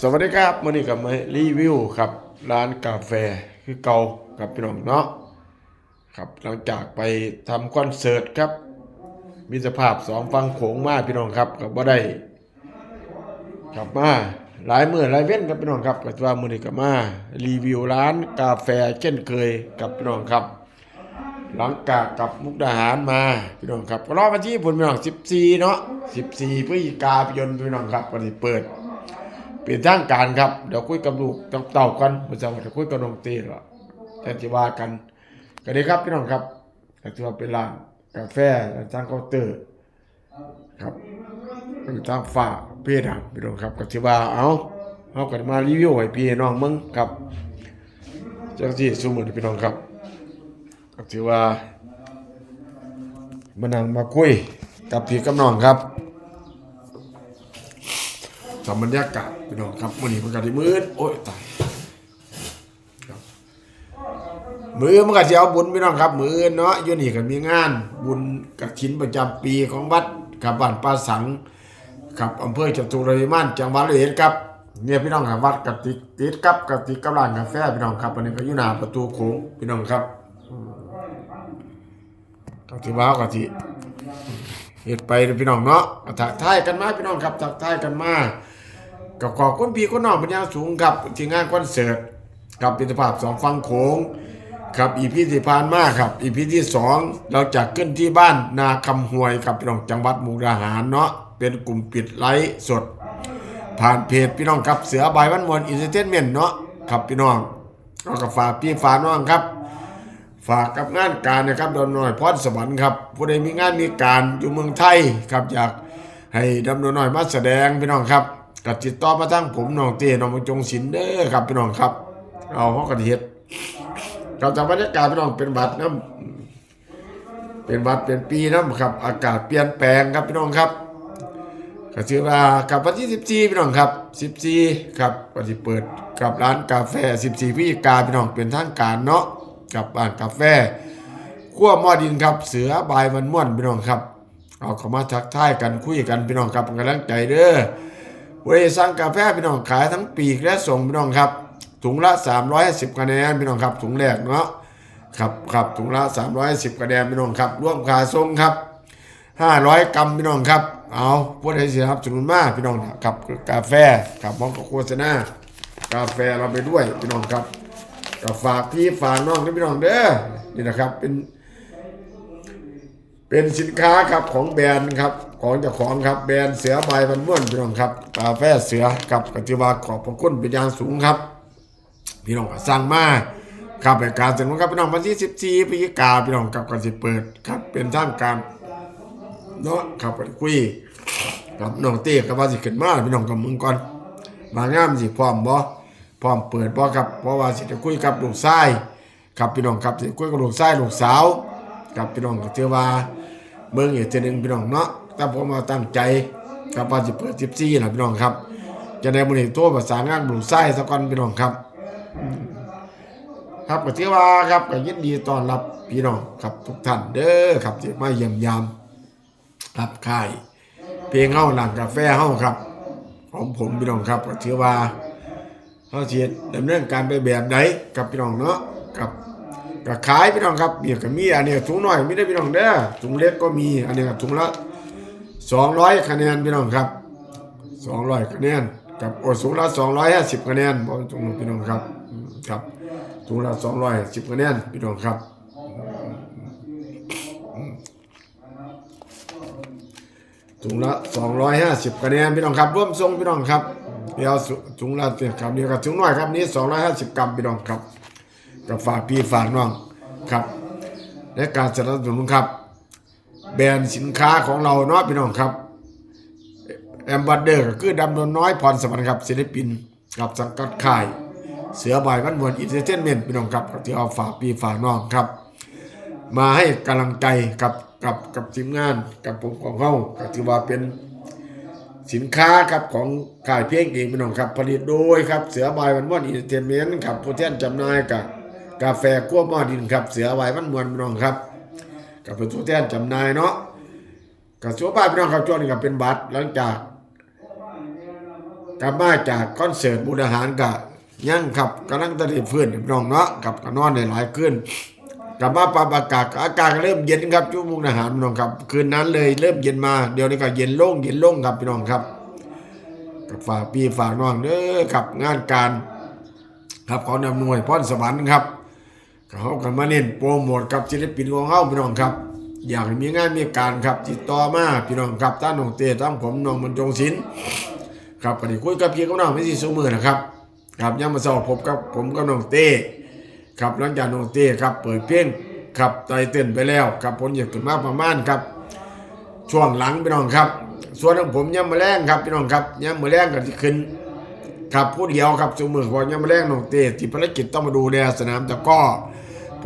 สวัสดีครับมื่อนี้กับมารีวิวครับ ร้านกาแฟคือเก่ากับพี่น้องเนาะครับหลังจากไปทำคอนเสิร์ตครับ มีสภาพสองฟังโขงมาพี่น้องครับกับว่าได้กลับมาหลายมื่อหลายเว้นครับพี่น้องครับก็ว่ามื่อนี้กับมารีวิวร้านกาแฟเช่นเคยกับพี่น้องครับ หลังจากกลับมุกดาหารมาพี่น้องครับก็รอมาที่ผลพี่น้อง14 เนาะ14พฤศจิกายนพี่น้องครับวันนี้เปิด เปลี่ยนทางการครับ เดี๋ยวคุยกับลูกกับเต่ากันเมื่อเช้าจะคุยกับน้องตีหรอแต่จะว่ากันก็ดีครับพี่น้องครับก็ถือว่าเป็นร้านกาแฟทางเคาน์เตอร์ครับอยู่ทางฝ่าเพดานพี่น้องครับก็ถือว่าเอาเอากันมารีวิวให้พี่น้องมึงครับจังที่สมมุติพี่น้องครับก็ถือว่ามานั่งมาคุยกับพี่กับน้องครับ ทำบรรยากาศพี่น้องครับวันนี้มันก็ได้มืดโอ้ยตายครับมือมันก็จะเอาบุญพี่น้องครับ มือเนาะยู่นี่ก็มีงาน บุญกฐินประจำปีของวัดกับบ้านป่าสังครับอำเภอจตุรวิมานจังหวัดร้อยเอ็ดครับเนี่ยพี่น้องครับวัดกับติดติดกับกับติดกับร้านกาแฟพี่น้องครับอันนี้ก็อยู่หน้าประตูโค้งพี่น้องครับต้องถือว่าก็ที่เฮ็ดไปพี่น้องเนาะก็ทักทายกันมาพี่น้องครับทักทายกันมา กับขอบคุณพี่คนน้องเป็นอย่างสูงครับที่งานคอนเสิร์ตกับปิตภาพสองฟังโขงครับอีพีที่ผ่านมาครับอีพีที่สองเราจัดขึ้นที่บ้านนาคำหวยครับพี่น้องจังหวัดมุกดาหารเนาะเป็นกลุ่มปิดไลฟ์สด ผ่านเพจพี่น้องครับเสือใบายวันมวลอินเตอร์เทนเมนต์เนาะครับพี่น้องเราก็ฝากพี่ฝากน้องครับ ฝากกับงานการนะครับดอนน้อยพรสวรรค์ครับผู้ใดมีงานมีการอยู่เมืองไทยครับอยากให้ดำดอนน้อยมาแสดงพี่น้องครับ ก็ติดต่อมาทางผมน้องเต้น้องจงศิลเด้อครับพี่น้องครับ เอาฮอกกันเฮ็ดกับจากบรรยากาศพี่น้องเป็นบัดน้ำเป็นบัดเป็นปีน้ำครับ อากาศเปลี่ยนแปลงครับพี่น้องครับก็ถือว่ากับวันที่ 14 พี่น้องครับ 14 ครับก็สิเปิดกับร้านกาแฟ 14พฤศจิกาพี่น้องเป็นทางการเนาะกับบ้านกาแฟขั้วหม้อดินครับ เสือบายมันม่วนพี่น้องครับ เอาเข้ามาทักทายกันคุยกันพี่น้องครับเป็นกำลังใจเด้อ วันนี้สั่งกาแฟพี่น้องขายทั้งปีกและส่งพี่น้องครับ ถุงละ 350คะแนนพี่น้องครับ ถุงแรกเนาะครับครับถุงละ 310คะแนนพี่น้องครับร่วมค่าส่งครับ 500 กรัมพี่น้องครับ เอาผู้ใดเสียครับสนุนมากพี่น้องครับกาแฟครับมองก็โฆษณากาแฟเราไปด้วยพี่น้องครับก็ฝากพี่ฝากน้องนะพี่น้องเด้อนี่นะครับเป็น เป็นสินค้าครับของแบรนด์ครับ ของเจ้าของครับแบรนด์เสือใบมันม่วนพี่น้องครับกาแฟเสือครับกติวาขอบพระคุณเป็นอย่างสูงครับ พี่น้องก็สั่งมาครับรายการเสร็จแล้วครับพี่น้องวันที่14พฤศจิกาพี่น้องกับกันสิเปิดครับเป็นทางการเนาะครับไปคุยกับน้องเต้กับว่าสิขึ้นมาพี่น้องกับมึงก่อนมางามสิพร้อมบ่พร้อมเปิดบ่ครับเพราะว่าสิจะคุยกับลูกชายครับพี่น้องครับสิคุยกับลูกชายลูกสาวครับพี่น้องก็ถือว่าเบิ่งอีกเทื่อหนึงพี่น้องเนาะ แต่ผมมาตั้งใจครับว่าสิเปิด14น่ะพี่น้องครับ จะได้มื้อนี้โทรประสานงานลูกชายซะก่อนพี่น้องครับ ครับก็ถือว่าครับก็ยินดีต้อนรับพี่น้องครับทุกท่านเด้อครับที่มาเยี่ยมยามรับค่ายเพลงเฮาหลังกาแฟเฮาครับ ของผมพี่น้องครับก็ถือว่าเขาเสียดำเนินการไปแบบไหนกับพี่น้องเนาะกับก็ขายพี่น้องครับเบียก็มีอันนี้ถุงน้อยไม่ได้พี่น้องเด้อถุงเล็กก็มีอันนี้ก็ถุงละ สองร้อยคะแนนพี่น้องครับสองร้อยคะแนนกับโอ้ถุงละสองร้อยห้าสิบคะแนนบอกถุงพี่น้องครับครับถุงละสองร้อยสิบคะแนนพี่น้องครับถุงละสองร้อยห้าสิบคะแนนพี่น้องครับร่วมทรงพี่น้องครับเดี๋ยวถุงละเจ็ดครับเดี๋ยวกับถุงหน้อยครับนี้สองร้อยห้าสิบกรัมพี่น้องครับกับฝากพี่ฝากน้องครับ และการสนับสนุนครับ แบรนด์สินค้าของเราเนาะพี่น้องครับแอมบัตเดอร์ก็คือดำนวนน้อยพรสวรรค์ครับศิลปินกับสังกัดค่าย เสือบายวันมวลอินเตอร์เทนเมนต์พี่น้องครับที่เอาฝากพี่ฝากน้องครับ มาให้กำลังใจกับกับกับทีมงานกับผมของเขาก็ถือว่าเป็นสินค้าครับของขายเพียงเองพี่น้องครับ ผลิตโดยครับเสือบายวันม่วนอินเตอร์เทนเมนต์ครับผู้แทนจำหน่ายกับกาแฟกั้วหม้อดินครับเสือบายวันมวนพี่น้องครับ กับเป็นผู้แทนจำนายเนาะกับสัวบ้านพี่น้องครับช่วงนี้ก็เป็นบัตรหลังจากกลับมาจากคอนเสิร์ตบุญอาหารกับยังครับกำลังตะดิฟื้นพี่น้องเนาะกับก็นอนในหลายคืนกลับมาปรับอากาศอากาศเริ่มเย็นครับช่วโมงอาหารพี่น้องครับ คืนนั้นเลยเริ่มเย็นมาเดี๋ยวนี้ก็เย็นโล่งเย็นโล่งครับพี่น้องครับกับฝากพี่ฝากน้องเด้อครับงานการ ครับขานำหน่วยพรสวรรค์ครับ เขากันมาเน้นโปรโมทกับศิลปินของเขาพี่น้องครับ อยากมีงานมีการครับติดต่อมาพี่น้องครับท่านน้องเต้ท่านผมน้องบรรจงศิลป์ครับก็ได้คุยกับพี่กับน้องไม่สิสูมือนะครับครับยังมาสอบผมกับผมกับน้องเต้ครับหลังจากน้องเต้ครับเปิดเพลงครับไตเต้นไปแล้วครับผลอยากขึ้นมาประมาณครับ ช่วงหลังพี่น้องครับส่วนของผมยังมาแรงครับพี่น้องครับยังมาแรงกันที่ขึ้นครับผู้เดียวครับสมือขอยังมาแรงน้องเต้ที่ภารกิจต้องมาดูแลสนามตะกร้อ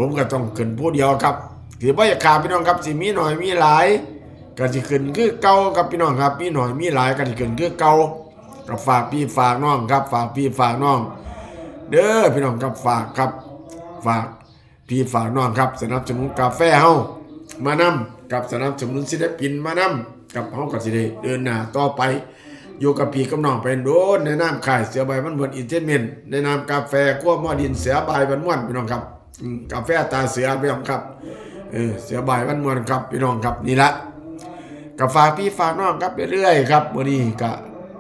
ผมก็ต้องขึ้นผู้เดียวครับถือว่าอยากขาดพี่น้องครับสิมีหน่อยมีหลายก็สิขึ้นคือเก่าครับพี่น้องครับมีหน่อยมีหลายก็สิขึ้นคือเก่าก็ฝากพี่ฝากน้องครับ ฝากพี่ฝากน้อง เด้อพี่น้องครับฝากครับ ฝากพี่ฝากน้องครับสนับสนุนกาแฟเฮามานำกับสนับสนุนศิลปินมานำกับเฮาก็สิได้เดินหน้าต่อไปอยู่กับพี่กับน้องเป็นโดนในน้ำขายเสือใบมันเหมือนอินเทอร์เมนในน้ำกาแฟขั้วหม้อดินเสือใบมันม่วนพี่น้องครับ กาแฟตาเสือพี่น้องครับเออเสือใบมันม่วนครับพี่น้องครับนี่ละกับฝากพี่ฝากน้องครับเรื่อยๆครับวันนี้ก็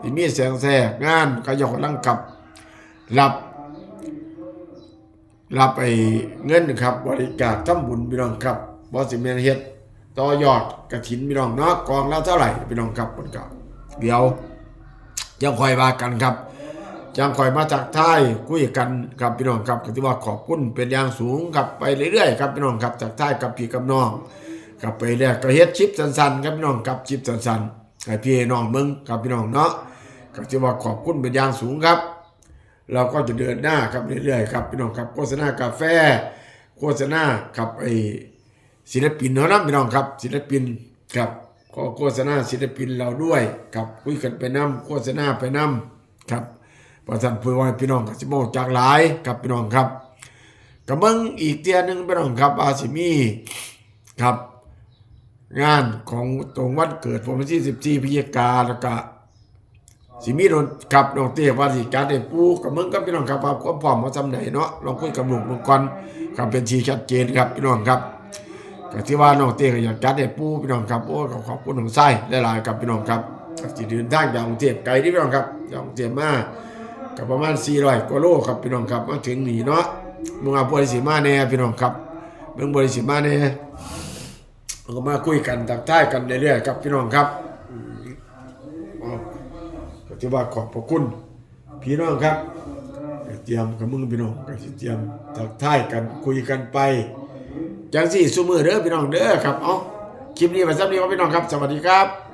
สิมีแสงแสกงานก็ยกกำลังกับรับรับไอ้เงินครับ บริจาคทำบุญพี่น้องครับบอสิเมนเฮ็ดต่อยอดกระถินพี่น้องเนาะกองละเท่าไหร่พี่น้องครับมันก็เดี๋ยวยังคอยว่ากันครับ ยังคอยมาจากไทยคุยกันครับพี่น้องครับก็ถือว่าขอบคุณเป็นอย่างสูงครับไปเรื่อยๆครับพี่น้องครับจากไทยกับพี่กับน้องกับไปเรื่อยก็เฮ็ดชิปสั้นๆครับพี่น้องครับชิปสั้นๆให้พี่น้องมึงครับพี่น้องเนาะก็ถือว่าขอบคุณเป็นอย่างสูงครับ เราก็จะเดินหน้าครับเรื่อยๆครับพี่น้องครับโฆษณากาแฟ โฆษณาครับไอศิลปินเนาะนะพี่น้องครับ ศิลปินครับก็โฆษณาศิลปินเราด้วยครับคุยกันไปนํโฆษณาไปนํครับ ประสันเพื่อว่าพี่น้องกับสิโมจากหลายครับพี่น้องครับกับเบิ่งอีกเตียหนึงพี่น้องครับอาสิมีครับ งานของตรงวันเกิดผมวันที่14พฤศจิกาแล้วก็สิมีโดนกับน้องเตี้ยว่าสิการได้ปูกับมึงกับพี่น้องครับว่าความพร้อมมาจำไหนเนาะลองคุยกับหนุ่มเมืองก่อนครับเป็นทีชัดเจนครับพี่น้องครับก็ที่ว่าน้องเตี้ยอยากจัดให้ปูพี่น้องครับโอ้ก็ขอบคุณน้องไส้หลายๆครับพี่น้องครับสิเดินทางจากกรุงเทพไกลที่พี่น้องครับจากกรุงเทพมา ก็ประมาณ 400กว่าโลครับพี่น้องครับมาถึงนี่เนาะมึงเอาบริสิมาแน่พี่น้องครับเบิ่งบริสิมาแน่ก็มาคุยกันทักทายกันเรื่อยๆครับพี่น้องครับก็ถือว่าขอบพระคุณพี่น้องครับก็เตรียมกับมึงพี่น้องก็เตรียมทักทายกันคุยกันไปจังสี่สุมือเด้อพี่น้องเด้อครับเอาคลิปนี้มาซ้ำนี้ว่าพี่น้องครับ สวัสดีครับ